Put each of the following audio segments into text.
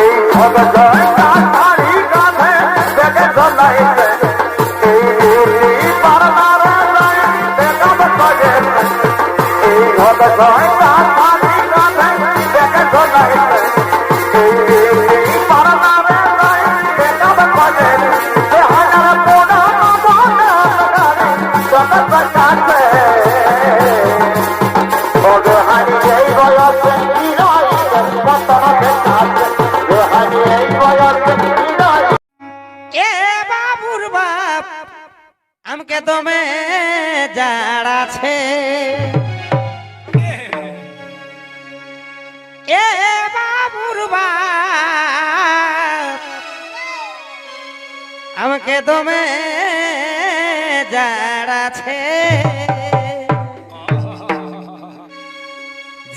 এই ভগজয় কাঠারি গানে দেখে জনাইছে এই রিলি পারনারে নাই দেখাব সয়ে এই ভগজয় কাঠারি গানে এ বাবুর বাপ? আমকে দমে জাড়াছে এ বাবুর বাপ? আমকে দমে জাড়াছে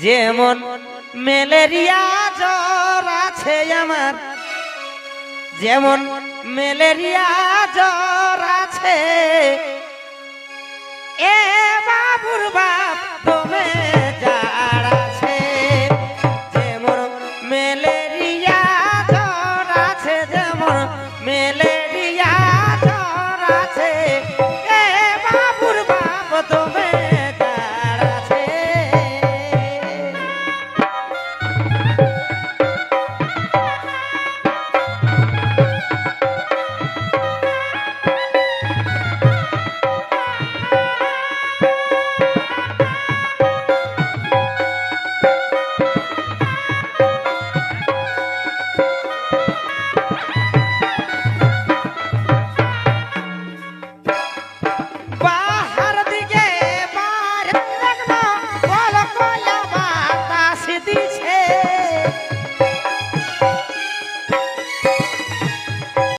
যেমন ম্যালেরিয়া জ্বর আছে আমার। যেমন ম্যালেরিয়া জ্বর আছে।